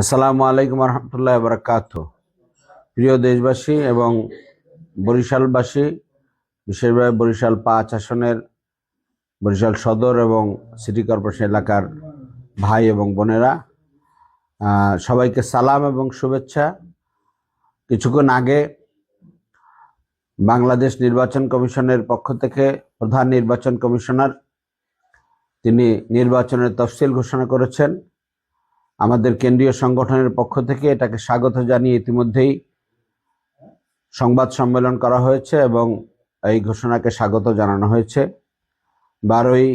আসসালামু আলাইকুম রহমতুল্লাহ বরকাত প্রিয় দেশবাসী এবং বরিশালবাসী, বিশেষভাবে বরিশাল পাঁচ আসনের বরিশাল সদর এবং সিটি কর্পোরেশন এলাকার ভাই এবং বোনেরা সবাইকে সালাম এবং শুভেচ্ছা। কিছুক্ষণ আগে বাংলাদেশ নির্বাচন কমিশনের পক্ষ থেকে প্রধান নির্বাচন কমিশনার, তিনি নির্বাচনের তফসিল ঘোষণা করেছেন। আমাদের কেন্দ্রীয় সংগঠনের পক্ষ থেকে এটাকে স্বাগত জানিয়ে ইতিমধ্যেই সংবাদ সম্মেলন করা হয়েছে এবং এই ঘোষণাকে স্বাগত জানানো হয়েছে। বারোই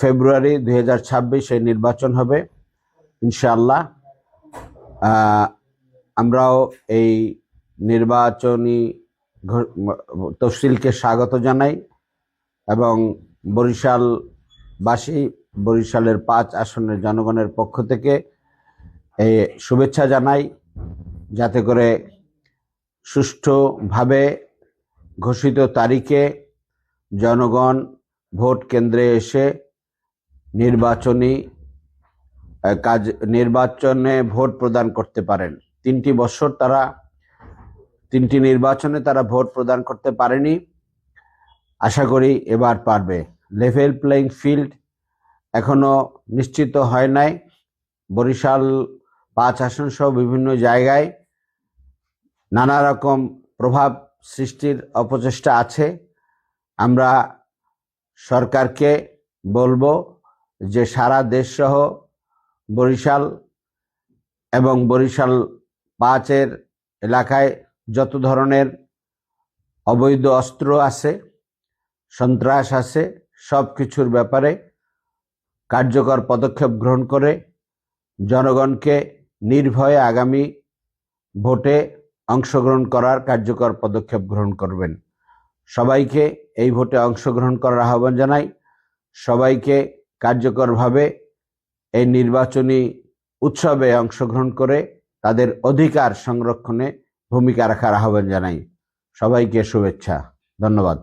ফেব্রুয়ারি দুই হাজার ছাব্বিশ নির্বাচন হবে, ইনশাআল্লাহ। আমরাও এই নির্বাচনী তফসিলকে স্বাগত জানাই এবং বরিশালবাসী বরিশালের পাঁচ আসনের জনগণের পক্ষ থেকে শুভেচ্ছা জানাই, যাতে করে সুষ্ঠুভাবে ঘোষিত তারিখে জনগণ ভোট কেন্দ্রে এসে নির্বাচনী কাজ, নির্বাচনে ভোট প্রদান করতে পারেন। তিনটি বছর তারা, তিনটি নির্বাচনে তারা ভোট প্রদান করতে পারেনি। আশা করি এবার পারবে। লেভেল প্লেইং ফিল্ড এখনও নিশ্চিত হয় নাই। বরিশাল পাঁচ আসন সহ বিভিন্ন জায়গায় নানা রকম প্রভাব সৃষ্টির অপচেষ্টা আছে। আমরা সরকারকে বলব যে সারা দেশ সহ বরিশাল এবং বরিশাল পাঁচের এলাকায় যত ধরনের অবৈধ অস্ত্র আছে, সন্ত্রাস আছে সব কিছুর ব্যাপারে কার্যকর পদক্ষেপ গ্রহণ করে জনগণকে নির্ভয়ে আগামী ভোটে অংশগ্রহণ করার কার্যকর পদক্ষেপ গ্রহণ করবেন। সবাইকে এই ভোটে অংশগ্রহণ করার আহ্বান জানাই। সবাইকে কার্যকরভাবে এই নির্বাচনী উৎসবে অংশগ্রহণ করে তাদের অধিকার সংরক্ষণে ভূমিকা রাখার আহ্বান জানাই। সবাইকে শুভেচ্ছা। ধন্যবাদ।